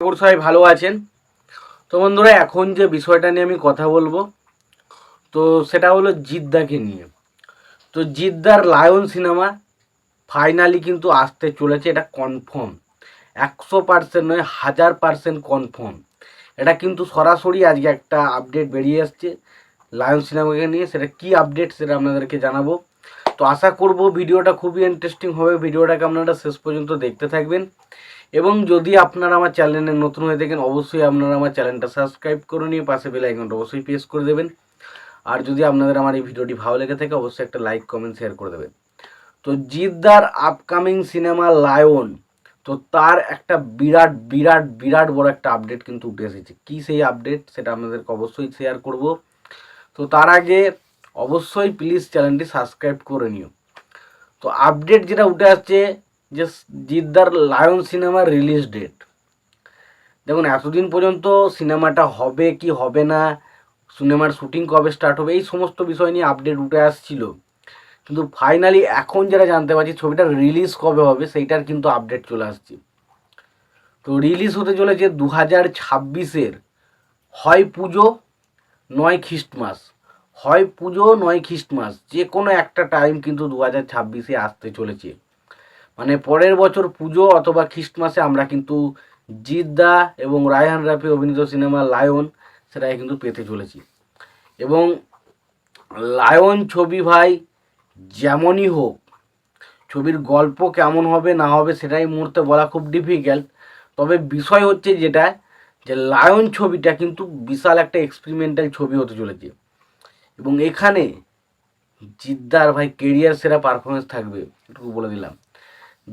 খবর সবাই ভালো আছেন। তো বন্ধুরা, এখন যে বিষয়টা নিয়ে আমি কথা বলব, তো সেটা হলো জিদ্দাকে নিয়ে। তো জিদ্দার লায়ন সিনেমা ফাইনালি কিন্তু আসতে চলেছে, এটা কনফার্ম একশো পার্সেন্ট নয়, হাজার পার্সেন্ট কনফার্ম এটা কিন্তু সরাসরি আজকে একটা আপডেট বেরিয়ে আসছে লায়ন সিনেমাকে নিয়ে। সেটা কি আপডেট সেটা আপনাদেরকে জানাব। তো আশা করব ভিডিওটা খুবই ইন্টারেস্টিং হবে। ভিডিওটাকে আপনারা শেষ পর্যন্ত দেখতে থাকবেন। এবং যদি আপনারা আমার চ্যানেলে নতুন হয়ে থাকেন, অবশ্যই আপনারা আমার চ্যানেলটা সাবস্ক্রাইব করে নিয়ে পাশে বেল আইকনটা অবশ্যই প্রেস করে দেবেন। আর যদি আপনাদের আমার এই ভিডিওটি ভালো লেগে থাকে, অবশ্যই একটা লাইক, কমেন্ট, শেয়ার করে দেবেন। তো জিদ্দার আপকামিং সিনেমা লায়ন, তো তার একটা বিরাট বিরাট বিরাট বড় একটা আপডেট কিন্তু উঠে এসেছে। কী সেই আপডেট, সেটা আপনাদেরকে অবশ্যই শেয়ার করব। তো তার আগে অবশ্যই প্লিজ চ্যানেলটি সাবস্ক্রাইব করে নিও। তো আপডেট যেটা উঠে আসছে যে জিদ্দার লায়ন সিনেমার রিলিজ ডেট দেখুন, এতদিন পর্যন্ত সিনেমাটা হবে কি হবে না, সিনেমার শুটিং কবে স্টার্ট হবে, এই সমস্ত বিষয় নিয়ে আপডেট উঠে আসছিল। কিন্তু ফাইনালি এখন যেটা জানতে পারছি, ছবিটা রিলিজ কবে হবে, সেইটার কিন্তু আপডেট চলে আসছে। তো রিলিজ হতে চলেছে দু হাজার ছাব্বিশের হয় পুজো, নয় খ্রিস্টমাস। হয় পুজো, নয় খ্রিস্টমাস। যে কোনো একটা টাইম কিন্তু দু হাজার ছাব্বিশে আসতে চলেছে। মানে পরের বছর পুজো অথবা খ্রিস্টমাসে আমরা কিন্তু জিদ্দা এবং রায়হান রাফি অভিনীত সিনেমা লায়ন সেটাই কিন্তু পেতে চলেছি। এবং লায়ন ছবি ভাই যেমনই হোক, ছবির গল্প কেমন হবে, না হবে সেটাই মুহূর্তে বলা খুব ডিফিকাল্ট তবে বিষয় হচ্ছে যেটা, যে লায়ন ছবিটা কিন্তু বিশাল একটা এক্সপেরিমেন্টাল ছবি হতে চলেছে। এবং এখানে জিদ্দার ভাই কেরিয়ার সেরা পারফরমেন্স থাকবে, এটুকু বলে দিলাম।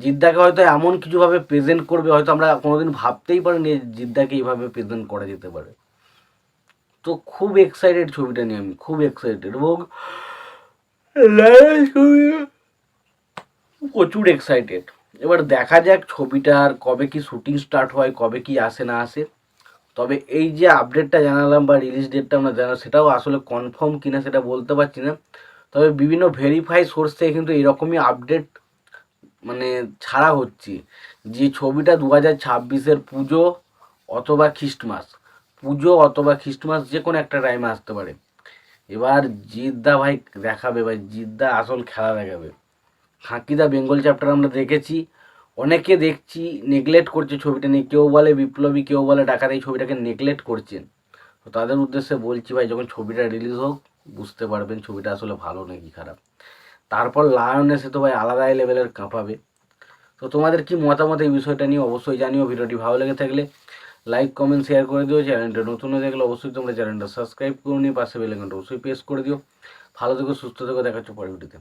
জিদ্দাকে হয়তো এমন কিছুভাবে প্রেজেন্ট করবে, হয়তো আমরা কোনোদিন ভাবতেই পারিনি জিদ্দাকে এইভাবে প্রেজেন্ট করা যেতে পারে। তো খুব এক্সাইটেড ছবিটা নিয়ে আমি, খুব এক্সাইটেড এবং প্রচুর এক্সাইটেড এবার দেখা যাক ছবিটার কবে কি শুটিং স্টার্ট হয়, কবে কি আসে না আসে। তবে এই যে আপডেটটা জানালাম বা রিলিজ ডেটটা আমরা জানালাম সেটাও আসলে কনফার্ম কিনা সেটা বলতে পারছি না। তবে বিভিন্ন ভেরিফাই সোর্স থেকে কিন্তু এরকমই আপডেট মানে ছাড়া হচ্ছে। যে ছবিটা দু হাজার ছাব্বিশের পুজো অথবা খ্রিস্টমাস, পুজো অথবা খ্রিস্টমাস যে কোনো একটা টাইমে আসতে পারে। এবার জিদ্দা ভাই দেখাবে ভাই জিদ্দা আসল খেলা দেখাবে। ফাঁকিদা বেঙ্গল চ্যাপ্টার আমরা দেখেছি, অনেকে দেখছি নেগলেক্ট করছে ছবিটা নিয়ে, কেউ বলে বিপ্লবী, কেউ বলে ডাকাত, এই ছবিটাকে নেগলেক্ট করছেন। তো তাদের উদ্দেশ্যে বলছি ভাই, যখন ছবিটা রিলিজ হোক, বুঝতে পারবেন ছবিটা আসলে ভালো নাকি খারাপ। তারপর লায়ন এসে তো ভাই আলাদাই লেভেলের কাঁপাবে তো তোমাদের কি মতামত এই বিষয়টা নিয়ে অবশ্যই জানিও ভিডিওটি ভালো লেগে থাকলে। লাইক কমেন্ট শেয়ার করে দিও। চ্যানেলটা নতুন হয়ে থাকলে অবশ্যই তোমরা চ্যানেলটা সাবস্ক্রাইব করে নিয়ে পাশে বেলাইকনটা অবশ্যই প্রেস করে দিও। ভালো থেকো, সুস্থ থেকো দেখাচ্ছ পরের ভিডিওতে